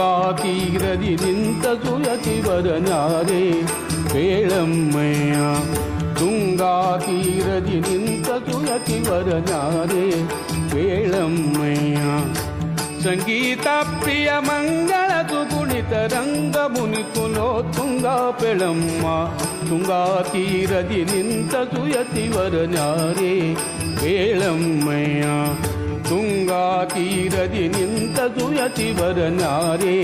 சிவாதீரதி நின்ற சுயதி வரனாரே வேளம்மையா துங்காதீரதி நின்ற சுயதி வரனாரே வேளம்மையா సంగీత ప్రియ మంగళకు పుణిత రంగమునికులో తుంగా పెళమ్మ. తుంగా తీరది నింత సుయతి వరనారే వేళమ్మయ్యా ತೀರದಿ ನಿಂತ ಸುಯತಿವರನಾರೆ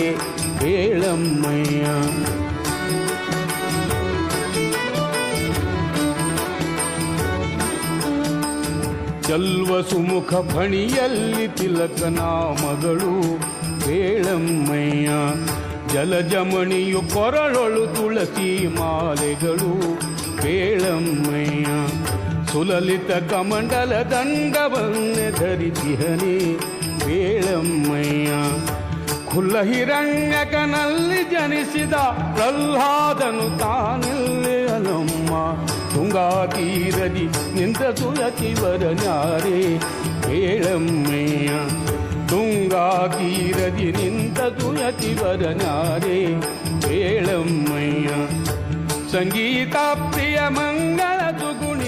ಹೇಳಮ್ಮಯ್ಯ ಚಲ್ವ ಸುಮುಖ ಫಣಿಯಲ್ಲಿ ತಿಲಕನ ಮಗಳು ಬೇಳಮ್ಮಯ್ಯ. ಜಲಜಮಣಿಯು ಕೊರಳೊಳು ತುಳಸಿ ಮಾಲೆಗಳು ಕೇಳಮ್ಮಯ್ಯ ಸುಲಲಿತ ಕಮಂಡಲ ದಂಡವನ್ನೆ ಧರಿಸಿಹನೆ ವೇಳಮ್ಮಯ್ಯ ಖುಲ್ಲ ಹಿರಣ್ಯಕನಲ್ಲಿ ಜನಿಸಿದ ಪ್ರಹ್ಲಾದನು ತಾನಿಲ್ಲೇ ಅಲಮ್ಮ ತುಂಗಾ ತೀರದಿ ನಿಂತ ಸುಯತಿವರನಾರೆ ಕೇಳಮ್ಮಯ್ಯ ತುಂಗಾ ತೀರದಿ ನಿಂತ ಸುಯತಿವರನಾರೆ ಕೇಳಮ್ಮಯ್ಯ ಸಂಗೀತ ಪ್ರಿಯ ಮಂಗಳ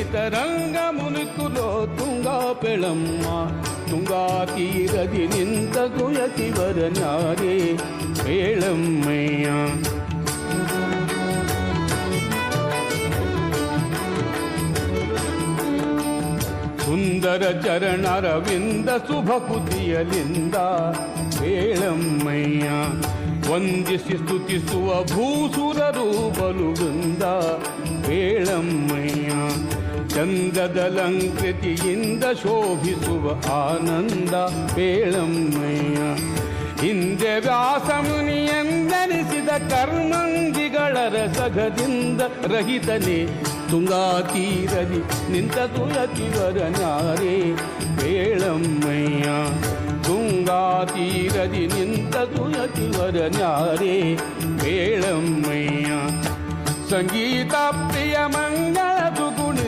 ಸುಗುಣಿತ ರಂಗ ಮುನುಕುಲೋ ತುಂಗಾ ಪೆಳಮ್ಮ ತುಂಗಾ ತೀರದಿ ನಿಂತ ಸುಯತಿವರನಾರೆ ಕೇಳಮ್ಮಯ್ಯ ಸುಂದರ ಚರಣರವಿಂದ ಶುಭ ಕುತಿಯಲಿಂದ ಹೇಳಮ್ಮಯ್ಯ ವಂದಿಸಿ ಸ್ತುತಿಸುವ ಭೂಸುರರು ಬಲುವೃಂದ ಹೇಳಮ್ಮಯ್ಯ ಚಂದದಲಂಕೃತಿಯಿಂದ ಶೋಭಿಸುವ ಆನಂದ ಹೇಳಮ್ಮಯ್ಯ ಹಿಂದೆ ವ್ಯಾಸಮುನಿಯೆಂದನಿಸಿದ ಕರ್ಮಂಗಿಗಳ ರಸಗದಿಂದ ರಹಿತನೇ ತುಂಗಾ ತೀರದಿ ನಿಂತ ತುಯತಿವರನಾರೆ ಹೇಳಮ್ಮಯ್ಯ ತುಂಗಾ ತೀರದಿ ನಿಂತ ತುಯತಿವರನಾರೆ ಹೇಳಮ್ಮಯ್ಯ ಸಂಗೀತ ಪ್ರಿಯ ಮಂಗಳ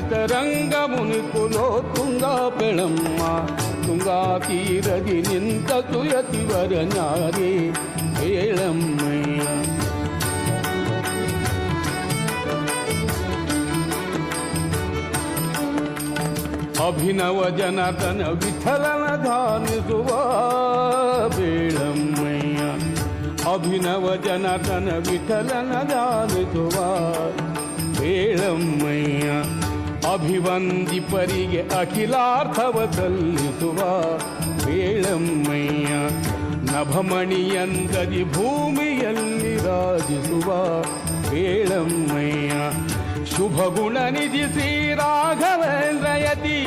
ಸುಗುಣಿತ ರಂಗ ಮುನಿಕುಲೋ ತುಂಗಾ ಪೆಳಮ್ಮ ತುಂಗಾ ತೀರದಿ ನಿಂತ ತುಯತಿವರನಾರೆ ಹೇಳಮ್ಮಯ್ಯ ಅಭಿನವ ಜನತನ ವಿಠಲನ ಧಾನಿಸುವ ಬೇಳಮ್ಮಯ್ಯ ಅಭಿನವ ಜನತನ ವಿಠಲನ ಧಾನಿಸುವ ಬೇಳಮ್ಮಯ್ಯ ಅಭಿವಂದಿಪರಿಗೆ ಅಖಿಲಾರ್ಥವ ಸಲ್ಲಿಸುವ ವೇಳಮ್ಮಯ್ಯ ನಭಮಣಿಯಂದದಿ ಭೂಮಿಯಲ್ಲಿ ರಾಜಿಸುವ ವೇಳಮ್ಮಯ್ಯ ಶುಭ ಗುಣ ನಿಧಿ ಶ್ರೀ ರಾಘವೇಂದ್ರ ಯತಿ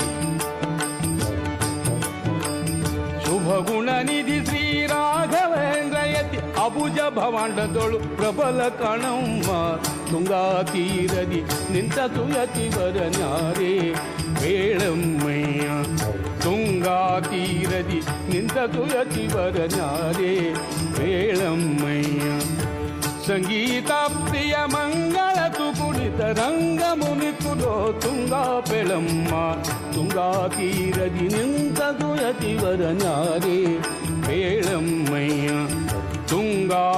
ಶುಭ ಗುಣ ನಿಧಿ ಶ್ರೀ ರಾಘವೇಂದ್ರ ಯತಿ ಅಬುಜ ಭವಾಂಡದೊಳು ಪ್ರಬಲ ಕಣಮ್ಮ ತುಂಗಾ ತೀರದಿ ನಿಂತ ಸುಯತಿವರನಾರೆ ಬೇಳಮ್ಮಯ್ಯ ತುಂಗಾ ತೀರದಿ ನಿಂತ ಸುಯತಿವರನಾರೆ ಬೇಳಮ್ಮಯ್ಯ ಸಂಗೀತ ಪ್ರಿಯ ಮಂಗಳ ಸುಕುಣಿತ ರಂಗ ಮುನಿಕುಲೋ ತುಂಗಾ ಪೆಳಮ್ಮ ತುಂಗಾ ತೀರದಿ ನಿಂತ ಸುಯತಿವರನಾರೆ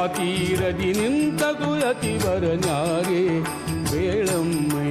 ತೀರದಿ ನಿಂತ ಸುಯತಿವರನಾರೆ ಬೇಳಮ್ಮಯ್ಯ ಬೇಳಮ್ಮಯ್ಯ ಬೇಳಮ್ಮ